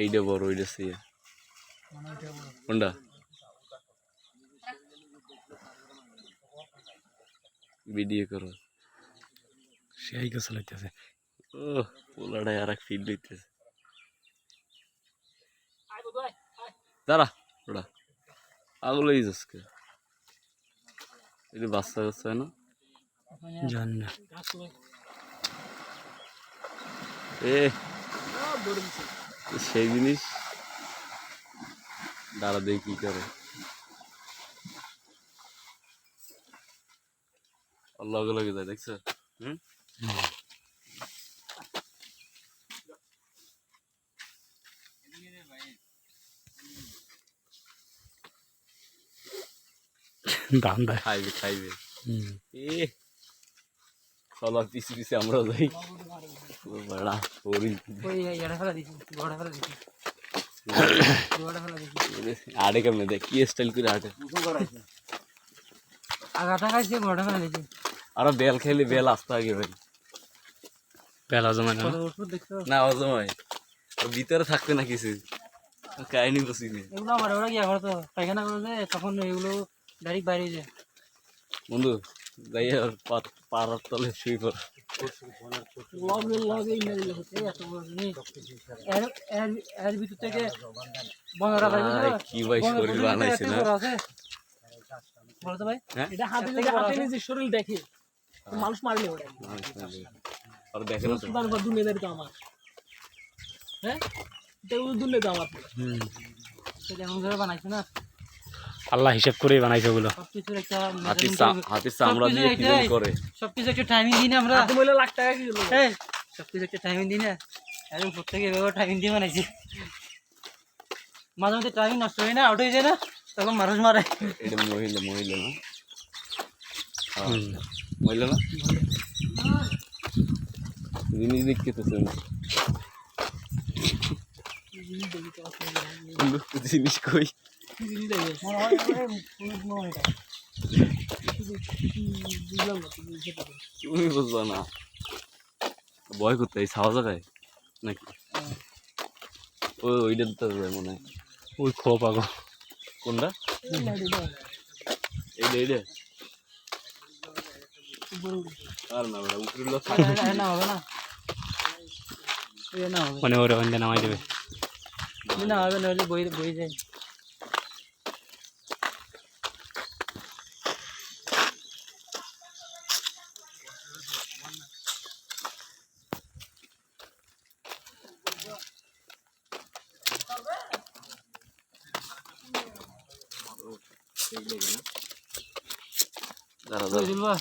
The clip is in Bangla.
এইটা বড় ওইটা সিয়া কোনটা ভিডিও করো। সেই গাছ লাইতেছে। ও পোলাটাই আর এক ফিল লইতেছে। দাঁড়া ওটা আগুলো এই যাচ্ছে এটা বাচ্চা কাচ্চা না? জান না। এ সেই জিনিস দাঁড়া দিয়ে কি করে। লগে লগে যায় দেখছ? হুম? দাম দেয় খাইবে খাইবে। হুম। এ চলো আমরা যাই। বড়া। হরিণ ওই এটা ফেলা দিছি গোড়া ফেলা দিছি গোড়া ফেলা দিছি আড়ে কেমনে দেখ কি স্টাইল করে আটে আগাটা খাইছে গোড়া ফেলা দিছি আর বেল খেলে বেল আসতে আগে ভাই। বেলা জমা না? না অজময়। ভিতরে থাকবে না কিছু। কাহিনি নি। এগুলো আমার ওরা গিয়া করতো পায়খানা করলে তখন এগুলো ডাইরেক্ট বাইরে যায়। বন্ধু যাই আর পাড়ার তলে শুই পড়। লগে লগে ইন্ডিয়া হচ্ছে এত বড় জিনিস। এর এর এর ভিতর থেকে বন্ধরা পাইবে কি ভাই শরীর বানাইছে না? বলো ভাই হ্যাঁ? এটা হাতে থেকে হাতে নিজে শরীর দেখে। মানুষ মারলে ওটা। আর দেখে না সুদান বা দুনিয়াদারি তো আমার। হ্যাঁ? এটা দুনিয়া তো আমার। হুম। সেটা এমন করে বানাইছে না? আল্লাহ হিসাব করেই বানাইছে ওগুলো। সবকিছুর হাতির measurement চা- করবে। হাতির চামড়া দিয়ে কি সবকিছু জানি এইটাই। করে? সবকিছু একটা টাইমিং দিই আমরা। হাতে মহিলা লাখ টাকা কি সবকিছু একটা টাইমিং দিই না। আরে উপর এভাবে টাইমিং দিয়ে বানাইছি। মাঝে মধ্যে টাইমিং নষ্ট হয় না আউট হয়ে যায় না তখন মানুষ মারে। এটা মহিলা মহিলা না? হ্যাঁ, মহিলা না? জিনিস দেখতেছে না। জিনিস কই? তুমি বুঝবা না। ভয় করতে এই ছাওয়া জায়গায় নাকি? ও ওইটা দিতে হবে মনে হয়। ওই খোপ আগো কোনটা? এইটা এইটা। আর না ওটা উপরে লোক। না হবে না। এ না হবে। মানে ওরা নামাই দেবে। না হবে নইলে বই বই যায়। দাঁড়া দাঁড়া। দিলবা